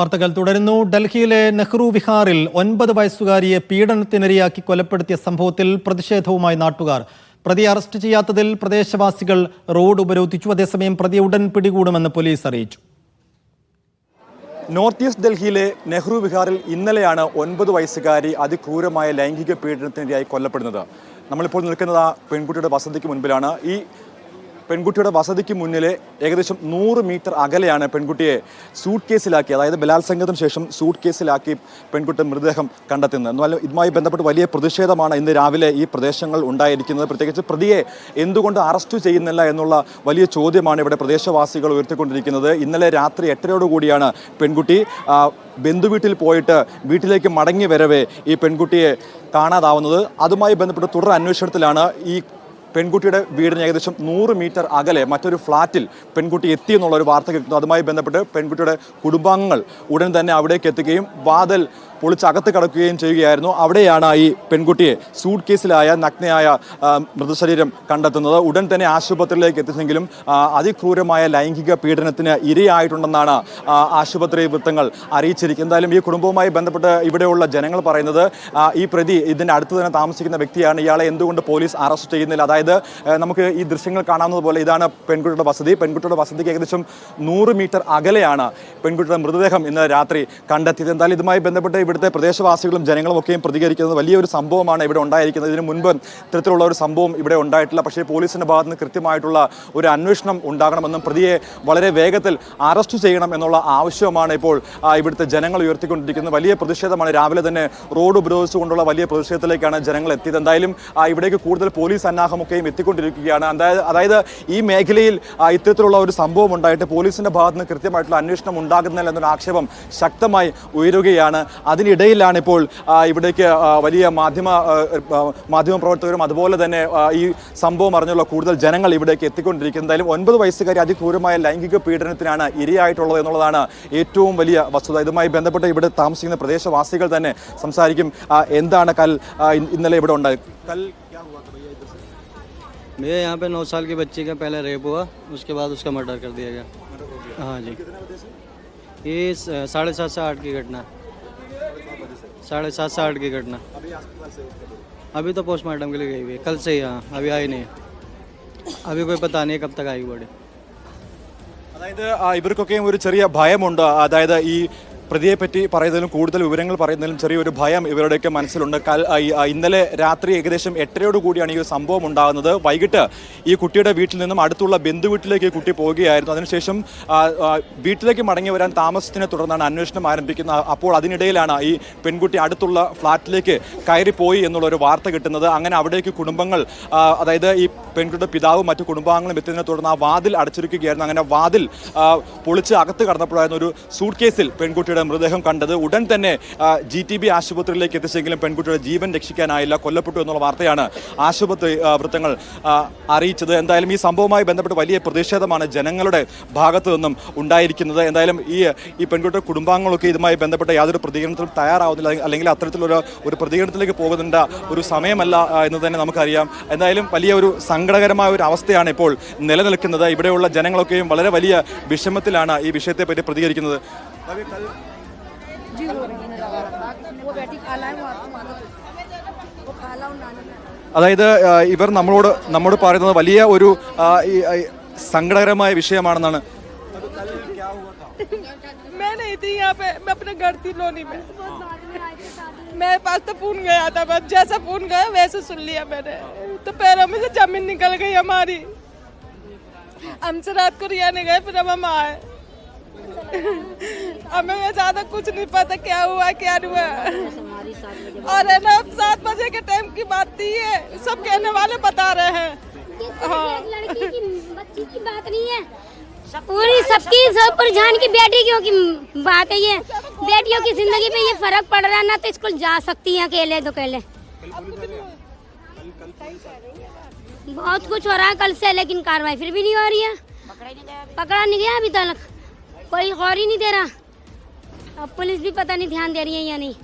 വാർത്തകൾ തുടരുന്നു. ഡൽഹിയിലെ നെഹ്റു വിഹാറിൽ ഒൻപത് വയസ്സുകാരിയെ പീഡനത്തിനിരയാക്കി കൊലപ്പെടുത്തിയ സംഭവത്തിൽ പ്രതിഷേധവുമായി നാട്ടുകാർ. പ്രതി അറസ്റ്റ് ചെയ്യാത്തതിൽ പ്രദേശവാസികൾ റോഡ് ഉപരോധിച്ചു. അതേസമയം പ്രതി ഉടൻ പിടികൂടുമെന്ന് പോലീസ് അറിയിച്ചു. നോർത്ത് ഈസ്റ്റ് ഡൽഹിയിലെ നെഹ്റു വിഹാറിൽ ഇന്നലെയാണ് ഒൻപത് വയസ്സുകാരി അതിക്രൂരമായ ലൈംഗിക പീഡനത്തിനിരയായി കൊല്ലപ്പെടുന്നത് നമ്മളിപ്പോൾ നിൽക്കുന്നത് ആ പെൺകുട്ടിയുടെ വസതിക്ക് മുൻപിലാണ്. ഈ പെൺകുട്ടിയുടെ വസതിക്ക് മുന്നിലെ ഏകദേശം നൂറ് മീറ്റർ അകലെയാണ് പെൺകുട്ടിയെ സൂട്ട് കേസിലാക്കി അതായത് ബലാത്സംഗത്തിന് ശേഷം സൂട്ട് കേസിലാക്കി പെൺകുട്ടി മൃതദേഹം കണ്ടെത്തുന്നത്. എന്നാൽ ഇതുമായി ബന്ധപ്പെട്ട് വലിയ പ്രതിഷേധമാണ് ഇന്ന് രാവിലെ ഈ പ്രദേശങ്ങൾ ഉണ്ടായിരിക്കുന്നത്. പ്രത്യേകിച്ച് പ്രതിയെ എന്തുകൊണ്ട് അറസ്റ്റ് ചെയ്യുന്നില്ല എന്നുള്ള വലിയ ചോദ്യമാണ് ഇവിടെ പ്രദേശവാസികൾ ഉയർത്തിക്കൊണ്ടിരിക്കുന്നത്. ഇന്നലെ രാത്രി എട്ടരയോടുകൂടിയാണ് പെൺകുട്ടി ബന്ധുവീട്ടിൽ പോയിട്ട് വീട്ടിലേക്ക് മടങ്ങി വരവേ ഈ പെൺകുട്ടിയെ കാണാതാവുന്നത്. അതുമായി ബന്ധപ്പെട്ട് തുടർ അന്വേഷണത്തിലാണ് ഈ പെൺകുട്ടിയുടെ വീടിന് ഏകദേശം നൂറ് മീറ്റർ അകലെ മറ്റൊരു ഫ്ളാറ്റിൽ പെൺകുട്ടി എത്തി എന്നുള്ള ഒരു വാർത്ത കിട്ടുന്നു അതുമായി ബന്ധപ്പെട്ട് പെൺകുട്ടിയുടെ കുടുംബാംഗങ്ങൾ ഉടൻ തന്നെ അവിടേക്ക് എത്തുകയും വാതിൽ പൊളിച്ചകത്ത് കടക്കുകയും ചെയ്യുകയായിരുന്നു. അവിടെയാണ് ഈ പെൺകുട്ടിയെ സൂട്ട് കേസിലായ നഗ്നയായ മൃതശരീരം കണ്ടെത്തുന്നത്. ഉടൻ തന്നെ ആശുപത്രിയിലേക്ക് എത്തിച്ചെങ്കിലും അതിക്രൂരമായ ലൈംഗിക പീഡനത്തിന് ഇരയായിട്ടുണ്ടെന്നാണ് ആശുപത്രി വൃത്തങ്ങൾ അറിയിച്ചിരിക്കുന്നത്. എന്തായാലും ഈ കുടുംബവുമായി ബന്ധപ്പെട്ട് ഇവിടെയുള്ള ജനങ്ങൾ പറയുന്നത് ഈ പ്രതി ഇതിന്റെ അടുത്ത് തന്നെ താമസിക്കുന്ന വ്യക്തിയാണ്. ഇയാളെ എന്തുകൊണ്ട് പോലീസ് അറസ്റ്റ് ചെയ്യുന്നില്ല? അതായത് നമുക്ക് ഈ ദൃശ്യങ്ങൾ കാണാവുന്നത് പോലെ ഇതാണ് പെൺകുട്ടിയുടെ വസതി. പെൺകുട്ടിയുടെ വസതിക്ക് ഏകദേശം നൂറ് മീറ്റർ അകലെയാണ് പെൺകുട്ടിയുടെ മൃതദേഹം ഇന്ന് രാത്രി കണ്ടെത്തിയത്. എന്തായാലും ഇതുമായി ബന്ധപ്പെട്ട് ഇവിടുത്തെ പ്രദേശവാസികളും ജനങ്ങളും ഒക്കെയും പ്രതികരിക്കുന്നത് വലിയൊരു സംഭവമാണ് ഇവിടെ ഉണ്ടായിരിക്കുന്നത്. ഇതിനു മുൻപ് ഇത്തരത്തിലുള്ള ഒരു സംഭവം ഇവിടെ ഉണ്ടായിട്ടില്ല. പക്ഷേ പോലീസിന്റെ ഭാഗത്ത് നിന്ന് കൃത്യമായിട്ടുള്ള ഒരു അന്വേഷണം ഉണ്ടാകണമെന്നും പ്രതിയെ വളരെ വേഗത്തിൽ അറസ്റ്റ് ചെയ്യണം എന്നുള്ള ആവശ്യമാണ് ഇപ്പോൾ ഇവിടുത്തെ ജനങ്ങൾ ഉയർത്തിക്കൊണ്ടിരിക്കുന്നത്. വലിയ പ്രതിഷേധമാണ് രാവിലെ തന്നെ റോഡ് ഉപരോധിച്ചുകൊണ്ടുള്ള വലിയ പ്രതിഷേധത്തിലേക്കാണ് ജനങ്ങൾ എത്തിയത്. എന്തായാലും ഇവിടേക്ക് കൂടുതൽ പോലീസ് സന്നാഹമൊക്കെയും എത്തിക്കൊണ്ടിരിക്കുകയാണ്. അതായത് ഈ മേഖലയിൽ ഇത്തരത്തിലുള്ള ഒരു സംഭവം ഉണ്ടായിട്ട് പോലീസിന്റെ ഭാഗത്ത് നിന്ന് കൃത്യമായിട്ടുള്ള അന്വേഷണം ഉണ്ടാകുന്നില്ല എന്നൊരു ആക്ഷേപം ശക്തമായി ഉയരുകയാണ്. അതിനിടയിലാണ് ഇപ്പോൾ ആ, ഇവിടേക്ക് ആ, വലിയ മാധ്യമ ആ, ആ, മാധ്യമ പ്രവർത്തകരും അതുപോലെ തന്നെ ആ, ഈ സംഭവം അറിഞ്ഞുള്ള കൂടുതൽ ജനങ്ങൾ ഇവിടേക്ക് എത്തിക്കൊണ്ടിരിക്കുന്നത് എന്തായാലും ഒൻപത് വയസ്സുകാരി അതിക്രൂരമായ ലൈംഗിക പീഡനത്തിനാണ് ഇരയായിട്ടുള്ളത് എന്നുള്ളതാണ് ഏറ്റവും വലിയ വസ്തുത ഇതുമായി ബന്ധപ്പെട്ട് ഇവിടെ താമസിക്കുന്ന പ്രദേശവാസികൾ തന്നെ സംസാരിക്കും ആ, എന്താണ് കൽ ആ, ഇ- ഇന്നലെ ഇവിടെ ഉണ്ടായത് കൽ ക്യാ ഹുവാ था भैया इधर से? मेरे यहाँ पे नौ साल की बच्ची का पहले रेप हुआ उसके बाद उसका मर्डर कर दिया गया हाँ जी ये स- साढ़े सात से आठ की घटना है। साढ़े सात से आठ की घटना अभी तो पोस्टमार्टम के लिए गई हुई है कल से ही हाँ अभी आई नहीं है अभी कोई पता नहीं है कब तक आएगी बॉडी അതായത് ആ, ഇവർക്കൊക്കെയും ഒരു ചെറിയ ഭയമുണ്ട് അതായത് ഈ പ്രതിയെ പറ്റി പറയുന്നതിലും കൂടുതൽ വിവരങ്ങൾ പറയുന്നതിലും ചെറിയൊരു ഭയം ഇവരുടെയൊക്കെ മനസ്സിലുണ്ട്. ഇന്നലെ രാത്രി ഏകദേശം എട്ടരയോട് കൂടിയാണ് ഈ സംഭവം ഉണ്ടാകുന്നത്. വൈകിട്ട് ഈ കുട്ടിയുടെ വീട്ടിൽ നിന്നും അടുത്തുള്ള ബന്ധു വീട്ടിലേക്ക് ഈ കുട്ടി പോവുകയായിരുന്നു. അതിനുശേഷം വീട്ടിലേക്ക് മടങ്ങി വരാൻ താമസത്തിനെ തുടർന്നാണ് അന്വേഷണം ആരംഭിക്കുന്നത്. അപ്പോൾ അതിനിടയിലാണ് ഈ പെൺകുട്ടി അടുത്തുള്ള ഫ്ളാറ്റിലേക്ക് കയറിപ്പോയി എന്നുള്ളൊരു വാർത്ത കിട്ടുന്നത്. അങ്ങനെ അവിടേക്ക് കുടുംബങ്ങൾ അതായത് ഈ പെൺകുട്ടിയുടെ പിതാവും മറ്റു കുടുംബാംഗങ്ങളും എത്തിയതിനെ തുടർന്ന് ആ വാതിൽ അടച്ചിരിക്കുകയായിരുന്നു. അങ്ങനെ വാതിൽ പൊളിച്ച് അകത്ത് കടന്നപ്പോഴായിരുന്നു ഒരു സൂട്ട് കേസിൽ പെൺകുട്ടിയുടെ മൃതദേഹം കണ്ടത് ഉടൻ തന്നെ ജി ടി ബി ആശുപത്രിയിലേക്ക് എത്തിച്ചെങ്കിലും പെൺകുട്ടിയുടെ ജീവൻ രക്ഷിക്കാനായില്ല കൊല്ലപ്പെട്ടു എന്നുള്ള വാർത്തയാണ് ആശുപത്രി വൃത്തങ്ങൾ അറിയിച്ചത്. എന്തായാലും ഈ സംഭവവുമായി ബന്ധപ്പെട്ട് വലിയ പ്രതിഷേധമാണ് ജനങ്ങളുടെ ഭാഗത്തു നിന്നും ഉണ്ടായിരിക്കുന്നത്. എന്തായാലും ഈ ഈ പെൺകുട്ടിയുടെ കുടുംബാംഗങ്ങളൊക്കെ ഇതുമായി ബന്ധപ്പെട്ട യാതൊരു പ്രതികരണത്തിലും തയ്യാറാവുന്നില്ല. അല്ലെങ്കിൽ അത്തരത്തിലൊരു ഒരു പ്രതികരണത്തിലേക്ക് പോകുന്നുണ്ട ഒരു സമയമല്ല എന്ന് തന്നെ നമുക്കറിയാം. എന്തായാലും വലിയ ഒരു സങ്കടകരമായ ഒരു അവസ്ഥയാണ് ഇപ്പോൾ നിലനിൽക്കുന്നത്. ഇവിടെയുള്ള ജനങ്ങളൊക്കെയും വളരെ വലിയ വിഷമത്തിലാണ് ഈ വിഷയത്തെപ്പറ്റി പ്രതികരിക്കുന്നത്. जी हो रही है वो बेटी खाला है वो आपको मालूम है। वो खाला और नाना है। അതായത് ആ, ഇവർ നമ്മളോട് നമ്മോട് പറയുന്നത് വലിയ ഒരു ആ, ഈ, ആ, സങ്കടകരമായ വിഷയമാണെന്നാണ് मैं नहीं थी यहाँ पे मैं अपने घर थी लोनी में मेरे पास तो फोन गया था बस जैसा फोन गया वैसे सुन लिया मैंने तो पैरों में से जमीन निकल गई हमारी हमसे रात को रियाने गए फिर अब हम आए हमें ज़्यादा कुछ नहीं पता क्या हुआ क्या हुआ। और है ना सात बजे के टाइम की बात थी ये। सब कहने वाले बता रहे हैं। हाँ। लड़की की बच्ची की बात नहीं है। पूरी सबकी सब परेशान की बेटी क्यों की बात है ये। बेटियों की ज़िंदगी पे ये फ़र्क पड़ रहा है ना तो स्कूल जा सकती है अकेले तो अकेले बहुत कुछ हो रहा है कल से लेकिन कार्रवाई फिर भी नहीं हो रही है। पकड़ा नहीं गया अभी तक। कोई गौर ही नहीं दे रहा। अब पुलिस भी पता नहीं ध्यान दे रही है या नहीं।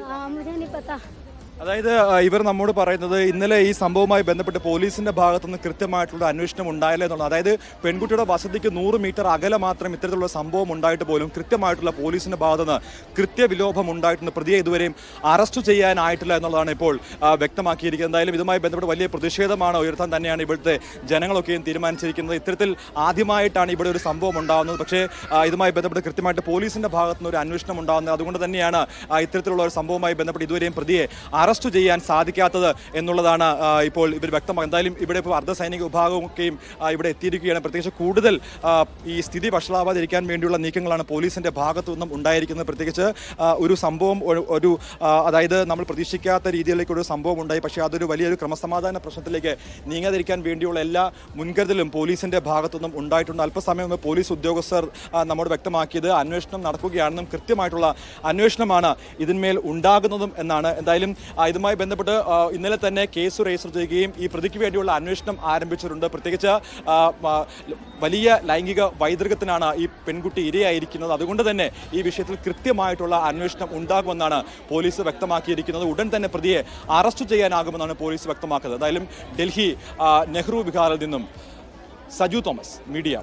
हाँ मुझे नहीं पता। അതായത് ഇവർ നമ്മോട് പറയുന്നത് ഇന്നലെ ഈ സംഭവവുമായി ബന്ധപ്പെട്ട് പോലീസിന്റെ ഭാഗത്തുനിന്ന് കൃത്യമായിട്ടുള്ള അന്വേഷണം ഉണ്ടായില്ല എന്നുള്ളത് അതായത് പെൺകുട്ടിയുടെ വസതിക്ക് നൂറ് മീറ്റർ അകലെ മാത്രം ഇത്തരത്തിലുള്ള സംഭവം ഉണ്ടായിട്ട് പോലും കൃത്യമായിട്ടുള്ള പോലീസിന്റെ ഭാഗത്തുനിന്ന് കൃത്യവിലോപം ഉണ്ടായിട്ടുണ്ട്. പ്രതിയെ ഇതുവരെയും അറസ്റ്റ് ചെയ്യാനായിട്ടില്ല എന്നുള്ളതാണ് ഇപ്പോൾ വ്യക്തമാക്കിയിരിക്കുന്നത്. എന്തായാലും ഇതുമായി ബന്ധപ്പെട്ട് വലിയ പ്രതിഷേധമാണ് ഉയർത്താൻ തന്നെയാണ് ഇവിടുത്തെ ജനങ്ങളൊക്കെയും തീരുമാനിച്ചിരിക്കുന്നത്. ഇത്തരത്തിൽ ആദ്യമായിട്ടാണ് ഇവിടെ ഒരു സംഭവം ഉണ്ടാകുന്നത് പക്ഷേ ഇതുമായി ബന്ധപ്പെട്ട് കൃത്യമായിട്ട് പോലീസിന്റെ ഭാഗത്തുനിന്ന് ഒരു അന്വേഷണം ഉണ്ടാകുന്നത് അതുകൊണ്ട് തന്നെയാണ് ഇത്തരത്തിലുള്ള ഒരു സംഭവവുമായി ബന്ധപ്പെട്ട് ഇതുവരെയും പ്രതിയെ അറസ്റ്റ് ചെയ്യാൻ സാധിക്കാത്തത് എന്നുള്ളതാണ് ഇപ്പോൾ ഇവർ വ്യക്തമാക്കുന്നത്. എന്തായാലും ഇവിടെ ഇപ്പോൾ അർദ്ധസൈനിക വിഭാഗമൊക്കെയും ഇവിടെ എത്തിയിരിക്കുകയാണ്. പ്രത്യേകിച്ച് കൂടുതൽ ഈ സ്ഥിതി വഷളാവാതിരിക്കാൻ വേണ്ടിയുള്ള നീക്കങ്ങളാണ് പോലീസിന്റെ ഭാഗത്തു നിന്നും ഉണ്ടായിരിക്കുന്നത്. പ്രത്യേകിച്ച് ഒരു സംഭവം ഒരു- അതായത് നമ്മൾ പ്രതീക്ഷിക്കാത്ത രീതിയിലേക്ക് ഒരു സംഭവം ഉണ്ടായി. പക്ഷേ അതൊരു വലിയൊരു ക്രമസമാധാന പ്രശ്നത്തിലേക്ക് നീങ്ങാതിരിക്കാൻ വേണ്ടിയുള്ള എല്ലാ മുൻകരുതലും പോലീസിന്റെ ഭാഗത്തു നിന്നും ഉണ്ടായിട്ടുണ്ട്. അല്പസമയം പോലീസ് ഉദ്യോഗസ്ഥർ നമ്മോട് വ്യക്തമാക്കിയത്. അന്വേഷണം നടക്കുകയാണെന്നും കൃത്യമായിട്ടുള്ള അന്വേഷണമാണ് ഇതിന്മേൽ ഉണ്ടാകുന്നതും എന്നാണ്. എന്തായാലും ഇതുമായി ബന്ധപ്പെട്ട് ഇന്നലെ തന്നെ കേസ് രജിസ്റ്റർ ചെയ്യുകയും ഈ പ്രതിക്ക് വേണ്ടിയുള്ള അന്വേഷണം ആരംഭിച്ചിട്ടുണ്ട്. പ്രത്യേകിച്ച് വലിയ ലൈംഗിക വൈതൃകത്തിനാണ് ഈ പെൺകുട്ടി ഇരയായിരിക്കുന്നത്. അതുകൊണ്ട് തന്നെ ഈ വിഷയത്തിൽ കൃത്യമായിട്ടുള്ള അന്വേഷണം ഉണ്ടാകുമെന്നാണ് പോലീസ് വ്യക്തമാക്കിയിരിക്കുന്നത്. ഉടൻ തന്നെ പ്രതിയെ അറസ്റ്റ് ചെയ്യാനാകുമെന്നാണ് പോലീസ് വ്യക്തമാക്കുന്നത്. എന്തായാലും ഡൽഹി നെഹ്റു വിഹാറിൽ നിന്നും സജു തോമസ് മീഡിയ.